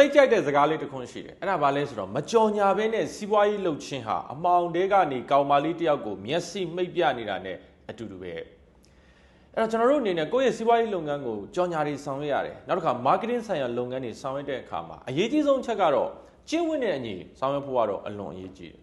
သိကြိုက်တဲ့စကားလေးတစ်ခွန်းရှိတယ်အဲ့ဒါဘာလဲဆိုတော့မကြော်ညာဘဲနဲ့စီးပွားရေးလှုပ်ချင်းဟာအမောင်တဲကနေကောင်မလေးတယောက်ကိုမျက်စိမိတ်ပြနေတာနဲ့အတူတူပဲအဲ့တော့ကျွန်တော်တို့အနေနဲ့ကိုယ့်ရဲ့စီးပွားရေးလုပ်ငန်းကိုကြော်ညာတွေဆောင်ရွက်ရတယ်နောက်တစ်ခါ marketing ဆိုင်ရာလုပ်ငန်းတွေဆောင်ရွက်တဲ့အခါမှာအရေးကြီးဆုံးအချက်ကတော့ကျင့်ဝတ်တဲ့အညီဆောင်ရွက်ဖို့ကတော့အလွန်အရေးကြီးတယ်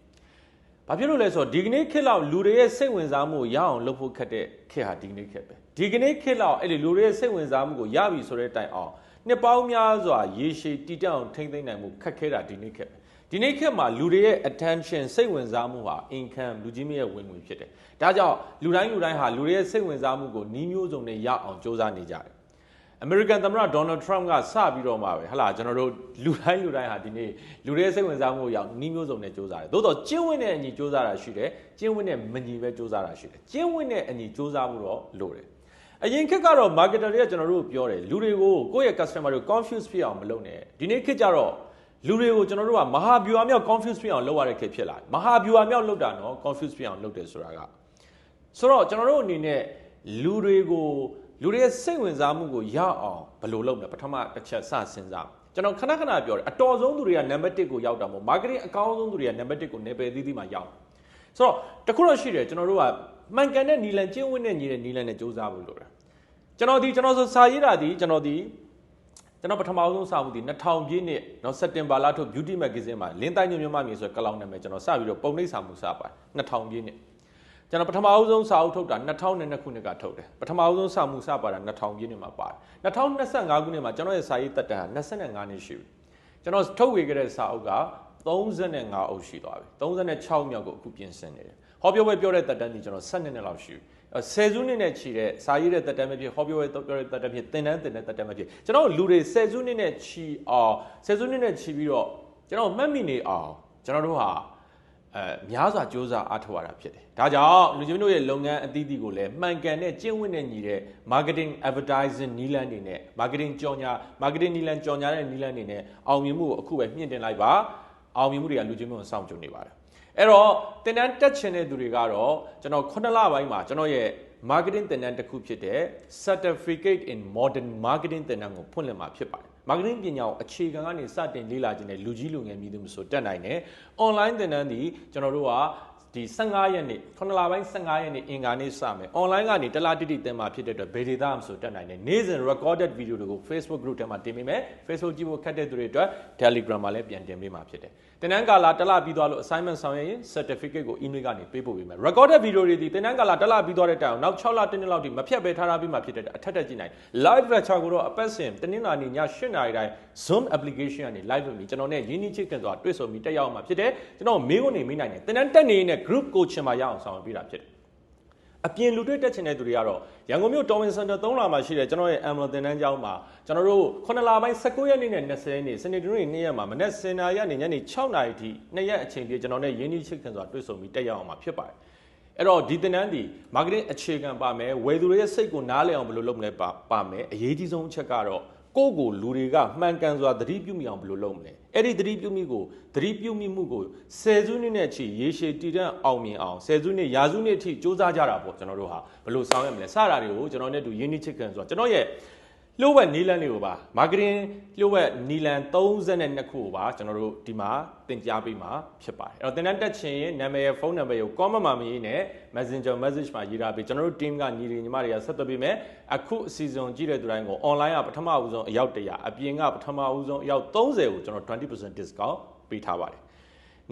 ဘာဖြစ်လို့လဲဆိုတော့ဒီကနေ့ခေတ်လောက်လူတွေရဲ့စိတ်ဝင်စားမှုကိုရအောင်လုပ်ဖို့ခက်တဲ့ခေတ်ဟာဒီကနေ့ခေတ်ပဲဒီကနေ့ခေတ်လောက်အဲ့ဒီလူတွေရဲ့စိတ်ဝင်စားမှုကိုရပြီဆိုတဲ့တိုင်အောင် နှစ်ပေါင်းများစွာရေရှည်တည်တံ့အောင်ထိမ့်သိမ့်နိုင်မှုခက်ခဲတာဒီနေ့ခေတ်ပဲဒီနေ့ခေတ်မှာလူတွေရဲ့ attention စိတ်ဝင်စားမှုဟာ income လူကြီးမရဲ့ဝင်ငွေဖြစ်တယ်ဒါကြောင့်လူတိုင်းလူတိုင်းဟာလူတွေရဲ့စိတ်ဝင်စားမှုကိုနှီးမျိုးစုံနဲ့ရအောင်စ조사နေကြတယ်အမေရိကန်သမ္မတဒေါ်နယ်ထရမ့်ကစပြီးတော့မှပဲဟလာကျွန်တော်တို့လူတိုင်းလူတိုင်းဟာဒီနေ့လူတွေရဲ့စိတ်ဝင်စားမှုကိုရောက်နှီးမျိုးစုံနဲ့စ조사တယ်သို့တော့ကျင့်ဝတ်နဲ့အညီစ조사တာရှိတယ်ကျင့်ဝတ်နဲ့မညီပဲစ조사တာရှိတယ်ကျင့်ဝတ်နဲ့အညီစ조사မှုတော့လိုတယ် အရင်ခေတ်ကတော့ marketer တွေကကျွန်တော်တို့ပြောတယ်လူတွေကိုကိုယ့်ရဲ့ customer တွေကို confuse ဖြစ်အောင်မလုပ်နဲ့ဒီနေ့ခေတ်ကျတော့လူတွေကိုကျွန်တော်တို့ကမဟာဗျူဟာမြောက် confuse ဖြစ်အောင်လုပ်ရတဲ့ခေတ်ဖြစ်လာတယ်မဟာဗျူဟာမြောက်လုပ်တာနော် confuse ဖြစ်အောင်လုပ်တယ်ဆိုတာကဆိုတော့ကျွန်တော်တို့အနေနဲ့လူတွေကိုလူတွေရဲ့စိတ်ဝင်စားမှုကိုရအောင်ဘယ်လိုလုပ်မလဲပထမတစ်ချက်စစဉ်းစားကျွန်တော်ခဏခဏပြောတယ်အတော်ဆုံးသူတွေကနံပါတ်1ကိုရောက်တာမဟုတ် marketing အကောင်းဆုံးသူတွေကနံပါတ်1ကိုနေပယ်သီးသီးမှာရောက်ဆိုတော့တခုတော့ရှိတယ်ကျွန်တော်တို့က မှန်ကန်တဲ့နီလန်ကျင့်ဝတ်နဲ့ညီတဲ့နီလန်နဲ့စူးစမ်းဖို့လိုတယ်ကျွန်တော်ဒီကျွန်တော်ဆိုစာရေးတာဒီကျွန်တော်ဒီကျွန်တော်ပထမဆုံးစာမှုဒီ2000ပြည့်နှစ်နော်စက်တင်ဘာလထုတ် beauty magazine မှာလင်းတိုင်းညမြန်မာမြေဆိုတဲ့ကလောင်နာမည်ကျွန်တော်စပြီးတော့ပုံနှိပ်စာမှုစပါတယ်2000ပြည့်နှစ်ကျွန်တော်ပထမဆုံးစာအုပ်ထုတ်တာ2002ခုနှစ်ကထုတ်တယ်ပထမဆုံးစာမှုစပါတာ2000ပြည့်နှစ်မှာပါတယ်2025ခုနှစ်မှာကျွန်တော်ရဲ့စာရေးတက်တန်းဟာ25နှစ်ရှိပြီကျွန်တော်ထုတ်ဝေခဲ့တဲ့စာအုပ်က 35အုပ်ရှိသွားပြီ36မြောက်ကိုအခုပြင်ဆင်နေတယ်ဟောပြောပွဲပြောတဲ့တက်တန်းဒီကျွန်တော်12နှစ်လောက်ရှိပြီဆယ်စုနှစ်နဲ့ချီတဲ့စာရေးတဲ့တက်တန်းပဲဖြစ်ဟောပြောတဲ့ပြောတဲ့တက်တန်းဖြစ်သင်တန်းသင်တဲ့တက်တန်းပဲဖြစ်ကျွန်တော်လူတွေဆယ်စုနှစ်နဲ့ချီအောင်ဆယ်စုနှစ်နဲ့ချီပြီးတော့ကျွန်တော်မှတ်မိနေအောင်ကျွန်တော်တို့ဟာအဲများစွာစ조사အားထုတ်ရတာဖြစ်တယ်ဒါကြောင့်လူချင်းတို့ရဲ့လုပ်ငန်းအသီးသီးကိုလည်းမှန်ကန်တဲ့ကျင့်ဝတ်နဲ့ညီတဲ့ marketing advertising နီးလန်းတွေနဲ့ marketing ကြော်ညာ marketing နီးလန်းကြော်ညာတဲ့နီးလန်းတွေနဲ့အောင်မြင်မှုကိုအခုပဲမြင့်တင်လိုက်ပါ အောင်မြင်မှုတွေကလူချင်းမျိုးကိုစောင့်ကြိုနေပါတယ်အဲ့တော့တင်တန်းတက်ချင်တဲ့သူတွေကတော့ကျွန်တော်9လပိုင်းမှာကျွန်တော်ရဲ့ marketing တင်တန်းတစ်ခုဖြစ်တဲ့ certificate in modern marketing တင်တန်းကိုဖွင့်လှစ်မှာဖြစ်ပါတယ် marketing ပညာကိုအခြေခံကနေစတင်လေ့လာခြင်းနဲ့လူကြီးလူငယ်မည်သူမဆိုတက်နိုင်တယ် online တင်တန်းဒီကျွန်တော်တို့က ဒီ15ရက်နေ့9လပိုင်း15ရက်နေ့အင်္ဂါနေ့စမယ် online ကနေတလားတိတိတင်မှာဖြစ်တဲ့အတွက်ဘယ်ဒေတာမှဆိုတက်နိုင်တယ်နေ့စဉ် recorded video တွေကို Facebook group ထဲမှာတင်ပေးမယ် Facebook ကြည့်ဖို့ခက်တဲ့သူတွေအတွက် Telegram မှာလည်းပြန်တင်ပေးမှာဖြစ်တယ်တင်တန်းကာလာတလားပြီးသွားလို့ assignment ဆောင်ရွက်ရင် certificate ကို email ကနေပေးပို့ပေးမယ် recorded video တွေဒီတင်တန်းကာလာတလားပြီးသွားတဲ့တိုင်အောင်နောက်6လတင်းနှစ်လောက်ထိမဖြတ်ပဲထားထားပြီးမှဖြစ်တဲ့အထက်ထက်ကြည့်နိုင် live lecture ကိုတော့အပတ်စဉ်တင်းနာနေည8နာရီတိုင်း Zoom application ကနေ live လုပ်ပြီးကျွန်တော်နဲ့ရင်းနှီးချစ်ခင်စွာတွေ့ဆုံပြီးတက်ရောက်မှာဖြစ်တယ်ကျွန်တော်မေးခွန်းနေမိနိုင်တယ်တင်တန်းတက်နေရင် group coaching မှာရအောင်ဆောင်ရွက်ပေးတာဖြစ်တယ်အပြင်လူတွေ့တက်ချင်တဲ့သူတွေကတော့ရန်ကုန်မြို့တော်ဝင်စင်တာ3လမှာရှိတဲ့ကျွန်တော်ရဲ့ Amlo တင်တန်းကျောင်းမှာကျွန်တော်တို့9လပိုင်း19ရက်နေ့နဲ့20ရက်နေ့စနေတနင်္ဂနွေနေ့ရက်မှာမနက်7:00နာရီကနေညနေ6:00နာရီထိနေ့ရက်အချိန်ပြည့်ကျွန်တော်နဲ့ရင်းနှီးချစ်ခင်စွာတွေ့ဆုံပြီးတက်ရောက်အောင်မှာဖြစ်ပါတယ်အဲ့တော့ဒီတင်တန်းဒီ marketing အခြေခံပါမယ်ဝယ်သူတွေရဲ့စိတ်ကိုနားလည်အောင်ဘယ်လိုလုပ်မလဲပါပါမယ်အရေးကြီးဆုံးအချက်ကတော့ ကိုယ့်ကိုလူတွေကမှန်ကန်စွာသတိပြုမိအောင်ဘယ်လိုလုပ်မလဲအဲ့ဒီသတိပြုမိကိုသတိပြုမိမှုကိုဆယ်စုနှစ်နဲ့ချီရေရှည်တည်တံ့အောင်မြင်အောင်ဆယ်စုနှစ်ရာစုနှစ်အထိစူးစမ်းကြတာပေါ့ကျွန်တော်တို့ဟာဘယ်လိုဆောင်ရွက်မလဲစတာတွေကိုကျွန်တော်နဲ့တူရင်းနှီးချစ်ခင်ဆိုတော့ကျွန်တော်ရဲ့ လျှို့ဝှက်နီလန်တွေကိုပါ marketing လျှို့ဝှက်နီလန်32ခုကိုပါကျွန်တော်တို့ဒီမှာတင်ကြားပေးမှာဖြစ်ပါတယ်အဲ့တော့တင်တန်းတက်ချင်ရင်နာမည်ရဖုန်းနံပါတ်ကို comment မှာမရေးနဲ့ messenger message မှာရေးထားပေးကျွန်တော်တို့ team ကညီတွေညီမတွေကဆက်သွယ်ပေးမယ်အခုအစီအစဉ်ကြည့်တဲ့သူတိုင်းကို online ကပထမဦးဆုံးအယောက်100အပြင်ကပထမဦးဆုံးအယောက်30ကိုကျွန်တော်20% discount ပေးထားပါတယ်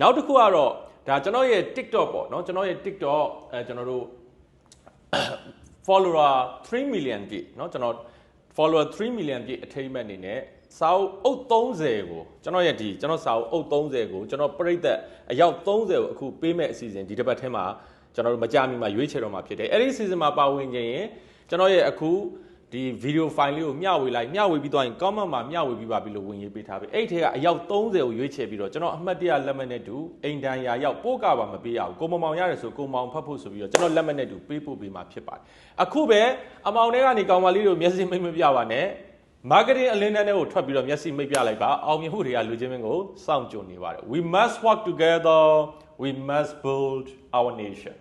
နောက်တစ်ခုကတော့ဒါကျွန်တော်ရဲ့ TikTok ပေါ့เนาะကျွန်တော်ရဲ့ TikTok အဲကျွန်တော်တို့ follower 3 million ပြည့်เนาะကျွန်တော် follower 3 million ပြည့် attainment အနေနဲ့စာအုပ်အုပ်30ကိုကျွန်တော်ရဲ့ဒီကျွန်တော်စာအုပ်အုပ်30ကိုကျွန်တော်ပြိသက်အယောက်30ကိုအခုပေးမဲ့အစီအစဉ်ဒီတစ်ပတ်ထဲမှာကျွန်တော်တို့မကြမီမှာရွေးချယ်တော့မှာဖြစ်တယ်အဲ့ဒီအစီအစဉ်မှာပါဝင်ခြင်းရင်ကျွန်တော်ရဲ့အခု ဒီဗီဒီယိုဖိုင်လေးကိုမျှဝေလိုက်မျှဝေပြီးသွားရင် comment မှာမျှဝေပြီးပါပြီလို့ဝင်ရေးပေးထားပြီအဲ့ဒီထဲကအယောက်30ကိုရွေးချယ်ပြီးတော့ကျွန်တော်အမှတ်တရလက်မှတ်နဲ့တူအိမ်တန်ရာရောက်ပို့ကပါမပေးရဘူးကိုမမောင်ရတယ်ဆိုကိုမောင်ဖတ်ဖို့ဆိုပြီးတော့ကျွန်တော်လက်မှတ်နဲ့တူပေးပို့ပေးမှာဖြစ်ပါတယ်အခုပဲအမောင်တွေကနေကောင်မလေးတို့မျက်စိမိတ်မပြပါနဲ့ marketing အလင်းတန်းတွေကိုထွက်ပြီးတော့မျက်စိမိတ်ပြလိုက်ပါအောင်မြင်မှုတွေကလူချင်းမင်းကိုစောင့်ကြိုနေပါတယ် we must work together we must build our nation